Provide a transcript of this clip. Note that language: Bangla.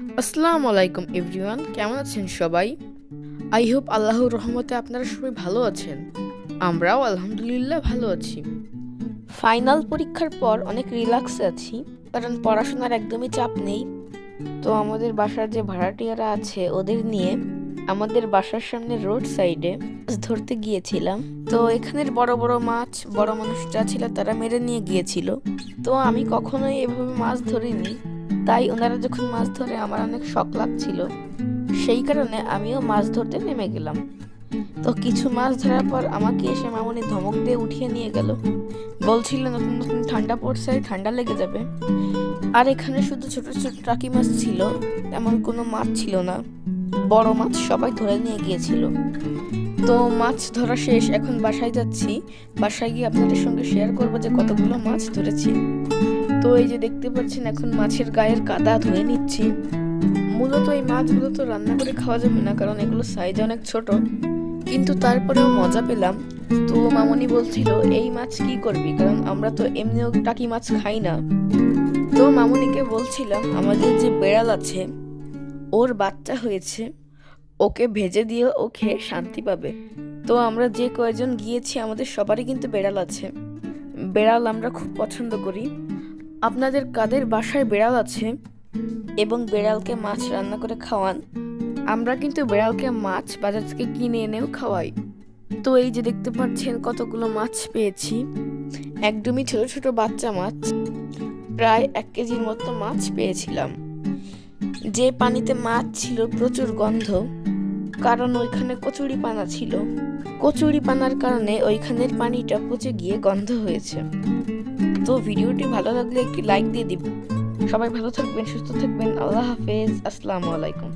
আসসালামু আলাইকুম, এভরিওয়ান। কেমন আছেন সবাই? আই হোপ আল্লাহর রহমতে আপনারা সবাই ভালো আছেন। আমরাও আলহামদুলিল্লাহ ভালো আছি। ফাইনাল পরীক্ষার পর অনেক রিল্যাক্সে আছি, কারণ পড়াশোনার একদমই চাপ নেই। তো আমাদের বাসার যে ভাড়াটিয়ারা আছে, ওদের নিয়ে আমাদের বাসার সামনে রোড সাইডে ধরতে গিয়েছিলাম। তো এখানের বড় বড় মাছ, বড় মানুষ যা ছিল তারা মেরে নিয়ে গিয়েছিল। তো আমি কখনোই এভাবে মাছ ধরিনি। তাই ওনারা যখন মাছ ধরে আমার অনেক শখ লাগছিল, সেই কারণে আমিও মাছ ধরতে নেমে গেলাম। তো কিছু মাছ ধরার পর আমাকে এসে মামনি ধমক দিয়ে উঠিয়ে নিয়ে গেল। বলছিল, নতুন নতুন ঠান্ডা পড়ছে ঠান্ডা লেগে যাবে। আর এখানে শুধু ছোট ছোট টাকি মাছ ছিল এমন কোনো মাছ ছিল না। বড় মাছ সবাই ধরে নিয়ে গিয়েছিল। তো মাছ ধরা শেষ, এখন বাসায় যাচ্ছি। বাসায় গিয়ে আপনাদের সঙ্গে শেয়ার করব যে কতগুলো মাছ ধরেছি। তো এই যে দেখতে পাচ্ছেন, এখন মাছের গায়ের কাদা ধুয়ে নিচ্ছি। মূলত এই মাছগুলো তো রান্না করে খাওয়া যাবে না, কারণ এগুলো সাইজ অনেক ছোট। কিন্তু তারপরেও মজা পেলাম। তো মামনি বলছিল, এই মাছ কি করবি? কারণ আমরা তো এমনিও টাকি মাছ খাই না। তো মামনিকে বলছিলাম, আমাদের যে বেড়াল আছে, ওর বাচ্চা হয়েছে, ওকে ভেজে দিয়ে ও খেয়ে শান্তি পাবে। তো আমরা যে কয়জন গিয়েছি, আমাদের সবারই কিন্তু বেড়াল আছে। বেড়াল আমরা খুব পছন্দ করি। আপনাদের কাদের বাসায় বেড়াল আছে এবং বেড়ালকে মাছ রান্না করে খাওয়ান? আমরা কিন্তু বেড়ালকে মাছ বাজার থেকে কিনে এনেও খাওয়াই। তো এই যে দেখতে পাচ্ছেন কতগুলো মাছ পেয়েছি। একদমই ছোট ছোট বাচ্চা মাছ। প্রায় এক কেজির মতো মাছ পেয়েছিলাম। যে পানিতে মাছ ছিল প্রচুর গন্ধ, কারণ ওইখানে কচুরি পানা ছিল। কচুরি পানার কারণে ওইখানের পানিটা পচে গিয়ে গন্ধ হয়েছে। তো ভিডিওটি ভালো লাগলে একটি লাইক দিয়ে দিবেন। সবাই ভালো থাকবেন, সুস্থ থাকবেন। আল্লাহ হাফেজ। আসসালামু আলাইকুম।